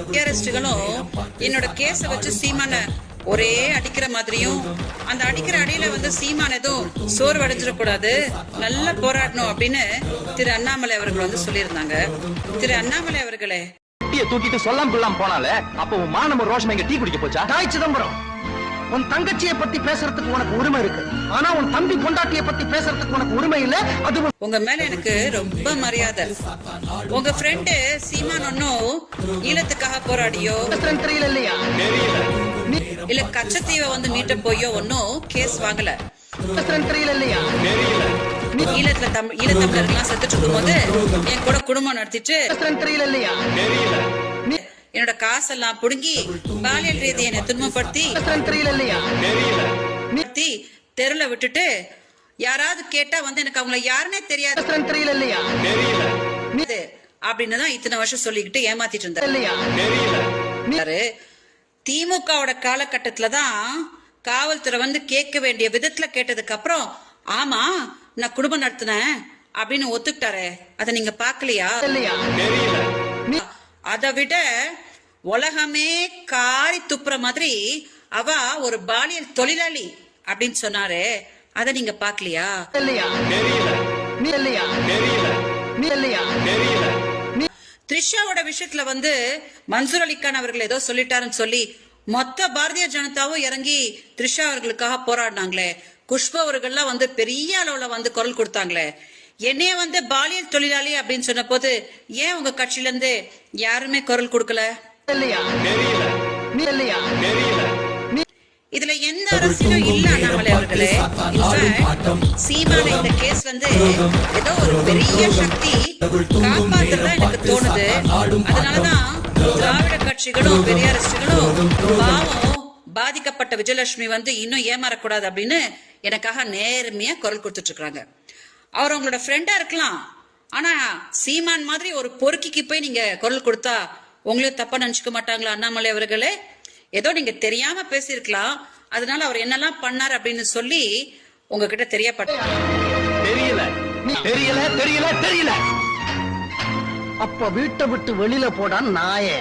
அரெஸ்டுகளும் என்னோட கேஸ வச்சு சீமான ஒரே அடிக்கிற மாதிரியும் அந்த அடிக்கிற அடியில வந்து சீமான் எதுவும் சோர்வு அடைஞ்சிடக்கூடாது நல்லா போராடணும் அப்படின்னு திரு அண்ணாமலை அவர்கள் வந்து சொல்லியிருந்தாங்க. திரு அண்ணாமலை அவர்களே. குட்டியை தூக்கிட்டு சொல்லாம கொள்ளாம போனால அப்ப உன் மானம ரோஷம் இங்க டீ குடிக்க போச்சா? தாய் சிதம்பரம் உன் தங்கச்சியை பத்தி பேசுறதுக்கு உனக்கு உரிமை இருக்கு. ஆனா உன் தம்பி பொண்டாட்டியை பத்தி பேசுறதுக்கு உனக்கு உரிமை இல்ல அது உங்க மேல எனக்கு ரொம்ப மரியாதை. உங்க ஃப்ரெண்டு சீமான் ஒன்னும் ஈழத்துக்காக போராடியோ? இல்லையா இல்ல கச்சத்தீவை வந்து மீட்ட போயோ ஒன்னும் கேஸ் வாங்கல. பேசுறேன்னு இல்லையா ஈழத்துல தமிழ் ஈழத்தமிழர்கள்லாம் செத்துட்டு இருக்கும்போது என் கூட குடும்பம் நடத்திட்டு இல்லையா என்னோட காசெல்லாம் புடுங்கி பாலியல் ரீதியை என்னை துன்பப்படுத்தி இல்லையா நிறுத்தி தெருல விட்டுட்டு யாராவது கேட்டா வந்து எனக்கு அவங்கள யாருன்னே தெரியாது. தெரியல இல்லையா அப்படின்னு தான் இத்தனை வருஷம் சொல்லிக்கிட்டு ஏமாத்திட்டு இருந்தாரு. திமுகவோட காலகட்டத்துல தான் காவல்துறை வந்து கேட்க வேண்டிய விதத்துல கேட்டதுக்கு அப்புறம் ஆமா நான் குடும்பம் நடத்தினேன் அப்படின்னு ஒத்துக்கிட்டாரே. அத நீங்க பாக்கலையா இல்லையா அதை விட உலகமே காரி துப்புற மாதிரி அவ ஒரு பாலியல் தொழிலாளி அப்படின்னு சொன்னாரே. அத நீங்க பாக்கலையா த்ரிஷாவோட விஷயத்துல வந்து மன்சூர் அலிகான் அவர்கள் ஏதோ சொல்லிட்டாருன்னு சொல்லி மொத்த பாரதிய ஜனதாவும் இறங்கி த்ரிஷா அவர்களுக்காக போராடினாங்களே. குஷ்பு அவர்கள்லாம் வந்து பெரிய அளவுல வந்து குரல் கொடுத்தாங்களே. என்னைய வந்து பாலியல் தொழிலாளி அப்படின்னு சொன்ன போது ஏன் உங்க கட்சியில இருந்து யாருமே குரல் கொடுக்கல? இல்லையா நீ இல்லையா இதுல எந்த அரசியலும் இல்ல அண்ணாமலை அவர்களே. சீமான இந்த கேஸ் வந்து ஏதோ ஒரு பெரிய சக்தி காப்பாத்துறதா எனக்கு தோணுது. அதனாலதான் திராவிட கட்சிகளும் பெரியாரிஸ்டுகளும் பாவம் பாதிக்கப்பட்ட விஜயலட்சுமி வந்து இன்னும் ஏமாறக்கூடாது அப்படின்னு எனக்காக நேர்மையா குரல் கொடுத்துட்டு இருக்காங்க அவர் உங்களோட ஃப்ரெண்டா இருக்கலாம். ஆனா சீமான் மாதிரி ஒரு பொறுக்கிக்கு போய் நீங்க குரல் கொடுத்தா உங்களையும் தப்பா நினைச்சுக்க மாட்டாங்களா அண்ணாமலை அவர்களே? ஏதோ நீங்க தெரியாம பேசியிருக்கலாம். அதனால அவர் என்னெல்லாம் பண்ணார் அப்படின்னு சொல்லி உங்ககிட்ட தெரியப்பட்ட தெரியல. தெரியல தெரியல தெரியல. அப்ப வீட்டை விட்டு வெளியில போடான் நாயே.